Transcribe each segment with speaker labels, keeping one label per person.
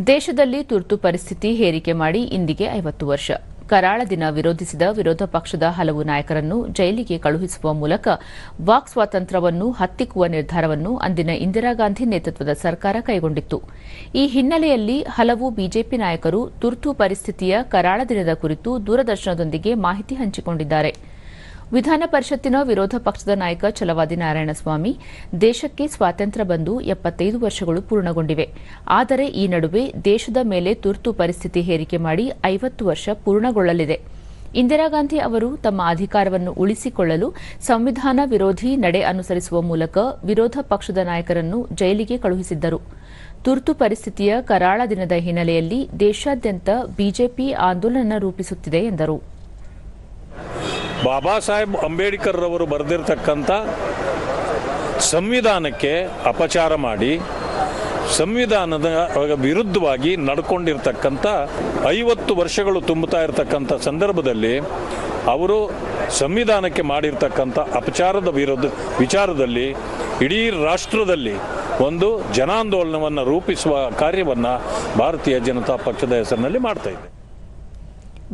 Speaker 1: ದೇಶದಲ್ಲಿ ತುರ್ತು ಪರಿಸ್ಥಿತಿ ಹೇರಿಕೆ ಮಾಡಿ ಇಂದಿಗೆ ಐವತ್ತು ವರ್ಷ. ಕರಾಳ ದಿನ ವಿರೋಧಿಸಿದ ವಿರೋಧ ಪಕ್ಷದ ಹಲವು ನಾಯಕರನ್ನು ಜೈಲಿಗೆ ಕಳುಹಿಸುವ ಮೂಲಕ ವಾಕ್ ಸ್ವಾತಂತ್ರ್ಯವನ್ನು ಹತ್ತಿಕ್ಕುವ ನಿರ್ಧಾರವನ್ನು ಅಂದಿನ ಇಂದಿರಾಗಾಂಧಿ ನೇತೃತ್ವದ ಸರ್ಕಾರ ಕೈಗೊಂಡಿತ್ತು. ಈ ಹಿನ್ನೆಲೆಯಲ್ಲಿ ಹಲವು ಬಿಜೆಪಿ ನಾಯಕರು ತುರ್ತು ಪರಿಸ್ಥಿತಿಯ ಕರಾಳ ದಿನದ ಕುರಿತು ದೂರದರ್ಶನದೊಂದಿಗೆ ಮಾಹಿತಿ ಹಂಚಿಕೊಂಡಿದ್ದಾರೆ. ವಿಧಾನ ಪರಿಷತ್ತಿನ ವಿರೋಧ ಪಕ್ಷದ ನಾಯಕ ಛಲವಾದಿ ನಾರಾಯಣಸ್ವಾಮಿ ದೇಶಕ್ಕೆ ಸ್ವಾತಂತ್ರ್ಯ ಬಂದು ಎಪ್ಪತ್ತೈದು ವರ್ಷಗಳು ಪೂರ್ಣಗೊಂಡಿವೆ. ಆದರೆ ಈ ನಡುವೆ ದೇಶದ ಮೇಲೆ ತುರ್ತು ಪರಿಸ್ಥಿತಿ ಹೇರಿಕೆ ಮಾಡಿ ಐವತ್ತು ವರ್ಷ ಪೂರ್ಣಗೊಳ್ಳಲಿದೆ. ಇಂದಿರಾಗಾಂಧಿ ಅವರು ತಮ್ಮ ಅಧಿಕಾರವನ್ನು ಉಳಿಸಿಕೊಳ್ಳಲು ಸಂವಿಧಾನ ವಿರೋಧಿ ನಡೆ ಅನುಸರಿಸುವ ಮೂಲಕ ವಿರೋಧ ಪಕ್ಷದ ನಾಯಕರನ್ನು ಜೈಲಿಗೆ ಕಳುಹಿಸಿದ್ದರು. ತುರ್ತು ಪರಿಸ್ಥಿತಿಯ ಕರಾಳ ದಿನದ ಹಿನ್ನೆಲೆಯಲ್ಲಿ ದೇಶಾದ್ಯಂತ ಬಿಜೆಪಿ ಆಂದೋಲನ ರೂಪಿಸುತ್ತಿದೆ ಎಂದರು.
Speaker 2: ಬಾಬಾ ಸಾಹೇಬ್ ಅಂಬೇಡ್ಕರ್ ರವರು ಬರೆದಿರ್ತಕ್ಕಂಥ ಸಂವಿಧಾನಕ್ಕೆ ಅಪಚಾರ ಮಾಡಿ ಸಂವಿಧಾನದ ವಿರುದ್ಧವಾಗಿ ನಡ್ಕೊಂಡಿರ್ತಕ್ಕಂಥ ಐವತ್ತು ವರ್ಷಗಳು ತುಂಬುತ್ತಾ ಇರತಕ್ಕಂಥ ಸಂದರ್ಭದಲ್ಲಿ ಅವರು ಸಂವಿಧಾನಕ್ಕೆ ಮಾಡಿರ್ತಕ್ಕಂಥ ಅಪಚಾರದ ವಿರುದ್ಧ ವಿಚಾರದಲ್ಲಿ ಇಡೀ ರಾಷ್ಟ್ರದಲ್ಲಿ ಒಂದು ಜನಾಂದೋಲನವನ್ನು ರೂಪಿಸುವ ಕಾರ್ಯವನ್ನು ಭಾರತೀಯ ಜನತಾ ಪಕ್ಷದ ಹೆಸರಿನಲ್ಲಿ ಮಾಡ್ತಾ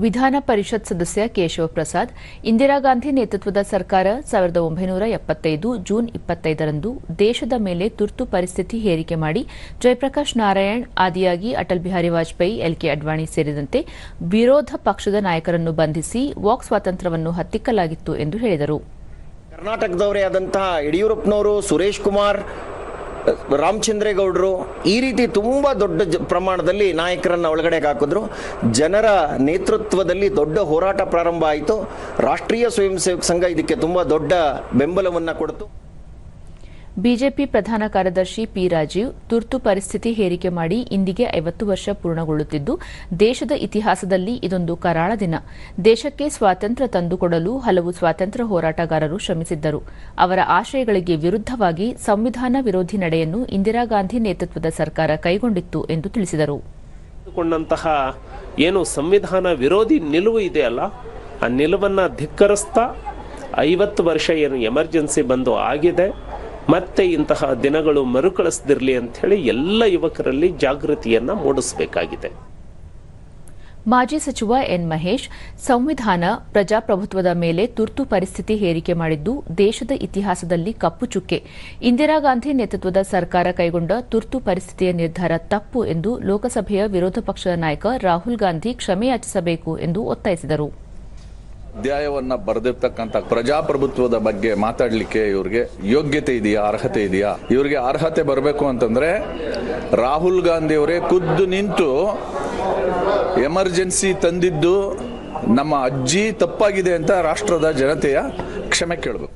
Speaker 1: ವಿಧಾನ ಪರಿಷತ್ ಸದಸ್ಯ ಕೇಶವ ಪ್ರಸಾದ್, ಇಂದಿರಾ ಗಾಂಧಿ ನೇತೃತ್ವದ ಸರ್ಕಾರ ಸಾವಿರದ ಒಂಬೈನೂರ ಎಪ್ಪತ್ತೈದು ಜೂನ್ ಇಪ್ಪತ್ತೈದರಂದು ದೇಶದ ಮೇಲೆ ತುರ್ತು ಪರಿಸ್ಥಿತಿ ಹೇರಿಕೆ ಮಾಡಿ ಜಯಪ್ರಕಾಶ್ ನಾರಾಯಣ್, ಆದಿಯಾಗಿ ಅಟಲ್ ಬಿಹಾರಿ ವಾಜಪೇಯಿ, ಎಲ್ಕೆ ಅಡ್ವಾಣಿ ಸೇರಿದಂತೆ ವಿರೋಧ ಪಕ್ಷದ ನಾಯಕರನ್ನು ಬಂಧಿಸಿ ವಾಕ್ ಸ್ವಾತಂತ್ರ್ಯವನ್ನು ಹತ್ತಿಕ್ಕಲಾಗಿತ್ತು ಎಂದು ಹೇಳಿದರು.
Speaker 3: ಕರ್ನಾಟಕದವರೇ ಆದಂತಹ ಯಡಿಯೂರಪ್ಪನವರು, ಸುರೇಶ್ ಕುಮಾರ್ ರಾಮಚಂದ್ರೇಗೌಡರು ಈ ರೀತಿ ತುಂಬ ದೊಡ್ಡ ಪ್ರಮಾಣದಲ್ಲಿ ನಾಯಕರನ್ನ ಒಳಗಡೆ ಹಾಕಿದ್ರು. ಜನರ ನೇತೃತ್ವದಲ್ಲಿ ದೊಡ್ಡ ಹೋರಾಟ ಪ್ರಾರಂಭ ಆಯಿತು. ರಾಷ್ಟ್ರೀಯ ಸ್ವಯಂ ಸೇವಕ ಸಂಘ ಇದಕ್ಕೆ ತುಂಬ ದೊಡ್ಡ ಬೆಂಬಲವನ್ನು ಕೊಡ್ತು.
Speaker 1: ಬಿಜೆಪಿ ಪ್ರಧಾನ ಕಾರ್ಯದರ್ಶಿ ಪಿ ರಾಜೀವ್ ತುರ್ತು ಪರಿಸ್ಥಿತಿ ಹೇರಿಕೆ ಮಾಡಿ ಇಂದಿಗೆ ಐವತ್ತು ವರ್ಷ ಪೂರ್ಣಗೊಳ್ಳುತ್ತಿದ್ದು, ದೇಶದ ಇತಿಹಾಸದಲ್ಲಿ ಇದೊಂದು ಕರಾಳ ದಿನ. ದೇಶಕ್ಕೆ ಸ್ವಾತಂತ್ರ್ಯ ತಂದುಕೊಡಲು ಹಲವು ಸ್ವಾತಂತ್ರ್ಯ ಹೋರಾಟಗಾರರು ಶ್ರಮಿಸಿದ್ದರು. ಅವರ ಆಶಯಗಳಿಗೆ ವಿರುದ್ಧವಾಗಿ ಸಂವಿಧಾನ ವಿರೋಧಿ ನಡೆಯನ್ನು ಇಂದಿರಾ ಗಾಂಧಿ ನೇತೃತ್ವದ ಸರ್ಕಾರ ಕೈಗೊಂಡಿತ್ತು ಎಂದು ತಿಳಿಸಿದರು.
Speaker 4: ಏನು ಸಂವಿಧಾನ ವಿರೋಧಿ ನಿಲುವು ಇದೆಯಲ್ಲ, ಆ ನಿಲುವನ್ನು ಧಿಕ್ಕರಿಸ್ತಾ ಐವತ್ತು ವರ್ಷ ಏನು ಎಮರ್ಜೆನ್ಸಿ ಬಂದು ಆಗಿದೆ. ಮತ್ತೆ ಇಂತಹ ದಿನಗಳು ಮರುಕಳಿಸದಿರಲಿ ಅಂತ ಹೇಳಿ ಎಲ್ಲ ಯುವಕರಲ್ಲಿ ಜಾಗೃತಿಯನ್ನ ಮೂಡಿಸಬೇಕಾಗಿದೆ.
Speaker 1: ಮಾಜಿ ಸಚಿವ ಎನ್ ಮಹೇಶ್ ಸಂವಿಧಾನ ಪ್ರಜಾಪ್ರಭುತ್ವದ ಮೇಲೆ ತುರ್ತು ಪರಿಸ್ಥಿತಿ ಹೇರಿಕೆ ಮಾಡಿದ್ದು ದೇಶದ ಇತಿಹಾಸದಲ್ಲಿ ಕಪ್ಪು ಚುಕ್ಕೆ. ಇಂದಿರಾ ಗಾಂಧಿ ನೇತೃತ್ವದ ಸರ್ಕಾರ ಕೈಗೊಂಡ ತುರ್ತು ಪರಿಸ್ಥಿತಿಯ ನಿರ್ಧಾರ ತಪ್ಪು ಎಂದು ಲೋಕಸಭೆಯ ವಿರೋಧ ಪಕ್ಷದ ನಾಯಕ ರಾಹುಲ್ ಗಾಂಧಿ ಕ್ಷಮೆಯಾಚಿಸಬೇಕು ಎಂದು ಒತ್ತಾಯಿಸಿದರು.
Speaker 5: ಅಧ್ಯಾಯವನ್ನ ಬರೆದಿರ್ತಕ್ಕಂಥ ಪ್ರಜಾಪ್ರಭುತ್ವದ ಬಗ್ಗೆ ಮಾತಾಡಲಿಕ್ಕೆ ಇವ್ರಿಗೆ ಯೋಗ್ಯತೆ ಇದೆಯಾ, ಅರ್ಹತೆ ಇದೆಯಾ? ಇವ್ರಿಗೆ ಅರ್ಹತೆ ಬರಬೇಕು ಅಂತಂದ್ರೆ ರಾಹುಲ್ ಗಾಂಧಿ ಅವರೇ ಖುದ್ದು ನಿಂತು ಎಮರ್ಜೆನ್ಸಿ ತಂದಿದ್ದು ನಮ್ಮ ಅಜ್ಜಿ ತಪ್ಪಾಗಿದೆ ಅಂತ ರಾಷ್ಟ್ರದ ಜನತೆಯ ಕ್ಷಮೆ ಕೇಳಬೇಕು.